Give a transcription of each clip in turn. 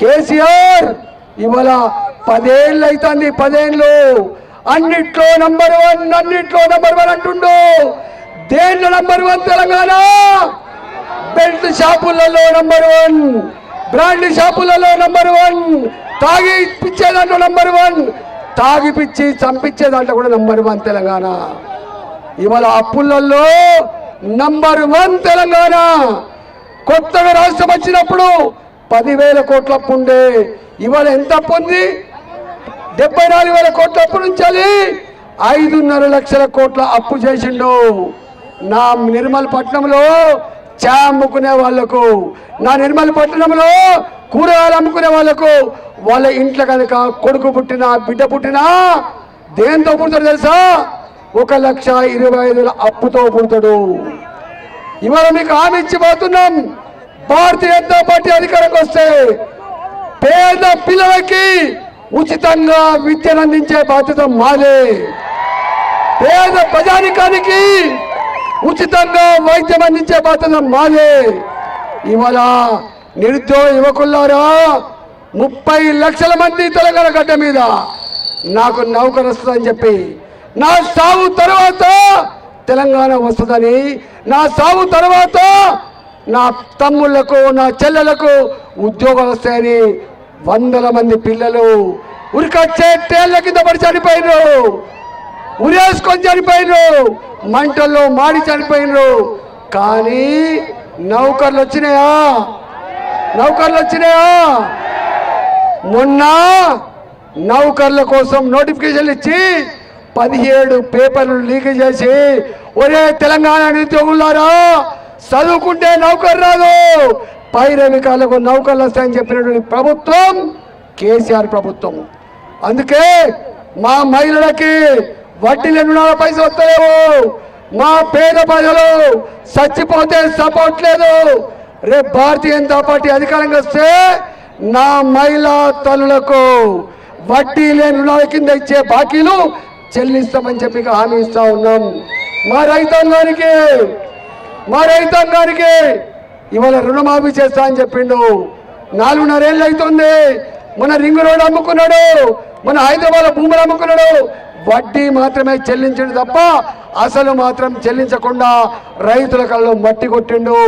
కేసీఆర్ ఇవాళ పదేళ్ళు అవుతుంది పదేళ్ళు. అన్నిట్లో నంబర్ వన్ అన్నిట్లో నంబర్ వన్ అంటుండు. దేంట్లో నంబర్ వన్ తెలంగాణ? బెల్ట్ షాపులలో నంబర్ వన్ బ్రాండ్ షాపులలో నంబర్ వన్ తాగి పిచ్చే దాంట్లో నంబర్ వన్ తాగి పిచ్చి చంపించే దాంట్లో కూడా నంబర్ వన్ తెలంగాణ. ఇవాళ అప్పులలో నంబర్ వన్ తెలంగాణ. కొత్తగా రాష్ట్రం వచ్చినప్పుడు పదివేల కోట్ల అప్పు ఉండే. ఇవాళ ఎంత అప్పు ఉంది? డెబ్బై నాలుగు వేల కోట్ల అప్పు నుంచాలి ఐదున్నర లక్షల కోట్ల అప్పు చేసిండు. నా నిర్మల్ పట్టణంలో చా అమ్ముకునే వాళ్ళకు నా నిర్మల్ పట్టణంలో కూరగాయలు అమ్ముకునే వాళ్ళకు వాళ్ళ ఇంట్లో కనుక కొడుకు పుట్టినా బిడ్డ పుట్టినా దేంతో పుడతాడు తెలుసా? ఒక లక్ష ఇరవై ఐదు వేల అప్పుతో పుడతాడు. ఇవాళ మీకు హామీ ఇచ్చిపోతున్నాం. భారతీయ జనతా పార్టీ అధికారంకి వస్తే పేద పిల్లలకి ఉచితంగా విద్యను అందించే బాధ్యత మాదే. పేద ప్రజానికానికి ఉచితంగా వైద్యం అందించే బాధ్యత మాదే. ఇవాళ నిరుద్యోగ యువకుల్లారా ముప్పై లక్షల మంది తెలంగాణ గడ్డ మీద నాకు నౌకరు వస్తుందని చెప్పి నా సాగు తర్వాత తెలంగాణ వస్తుందని నా సాగు తర్వాత నా తమ్ముళ్ళకు నా చెల్లెలకు ఉద్యోగాలు వస్తాయని వందల మంది పిల్లలు. ఉరికొచ్చే తేళ్ళ కింద పడి చనిపోయినరు. ఉరేసుకొని చనిపోయినరు. మంటల్లో మాడి చనిపోయినరు. కానీ నౌకర్లు వచ్చినాయా? నౌకర్లు వచ్చినాయా? మొన్న నౌకర్ల కోసం నోటిఫికేషన్ ఇచ్చి పదిహేడు పేపర్లు లీక్ చేసి ఒరే తెలంగాణ నిరుద్యోగులారా చదువుకుంటే నౌకర్ రాదు. పైరవికాలకు నౌకర్లు వస్తాయని చెప్పినటువంటి ప్రభుత్వం కేసీఆర్ ప్రభుత్వం. అందుకే మా మహిళలకి వడ్డీ రుణాల పైసలు వస్తలేవు. మా పేద ప్రజలు చచ్చిపోతే సపోర్ట్ లేదు. రేపు భారతీయ జనతా పార్టీ అధికారంగా వస్తే నా మహిళా తల్లులకు వడ్డీ లేని రుణాల కింద ఇచ్చే బాకీలు చెల్లిస్తామని చెప్పి హామీ ఇస్తా ఉన్నాం. మా రైతాంగానికి మా రైతాంగానికి ఇవాళ రుణమాఫీ చేస్తా అని చెప్పిండు. నాలుగున్నరేళ్ళు అవుతుంది మన రింగ్ రోడ్ అమ్ముకున్నాడు. మన హైదరాబాద్ భూములు అమ్ముకున్నాడు. వడ్డీ మాత్రమే చెల్లించడు తప్ప అసలు మాత్రం చెల్లించకుండా రైతుల కళ్ళు మట్టి కొట్టిండు.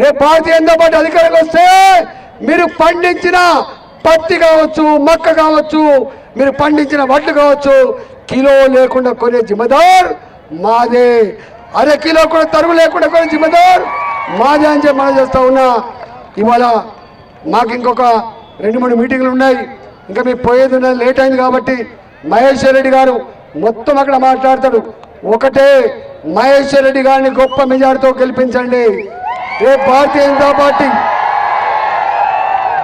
రేపు పార్టీ జనతా అధికారికి వస్తే మీరు పండించిన పత్తి కావచ్చు మక్క కావచ్చు మీరు పండించిన వడ్లు కావచ్చు కిలో లేకుండా కొనే జిమ్మదార్ మాదే. అర కిలో కూడా తరుగు లేకుండా కూడా జిమ్మదార్. మాదే అని చెప్పి మనం చేస్తా ఉన్నా. ఇవాళ మాకు ఇంకొక రెండు మూడు మీటింగ్లు ఉన్నాయి. ఇంకా మీకు పోయేది ఉన్నది లేట్ అయింది కాబట్టి మహేశ్వర్ రెడ్డి గారు మొత్తం అక్కడ మాట్లాడతాడు. ఒకటే మహేశ్వర్ రెడ్డి గారిని గొప్ప మెజార్టీతో గెలిపించండి. ఏ భారతీయ జనతా పార్టీ?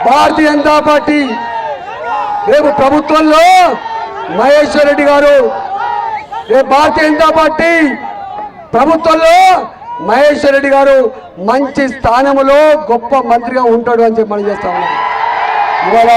భారతీయ జనతా పార్టీ. రేపు ప్రభుత్వంలో మహేశ్వర్ రెడ్డి గారు. రేపు భారతీయ జనతా పార్టీ? ప్రభుత్వంలో మహేశ్వర్ రెడ్డి గారు మంచి స్థానంలో గొప్ప మంత్రిగా ఉంటాడు అని చెప్పి మనం చేస్తా ఉన్నాం. ఇవాళ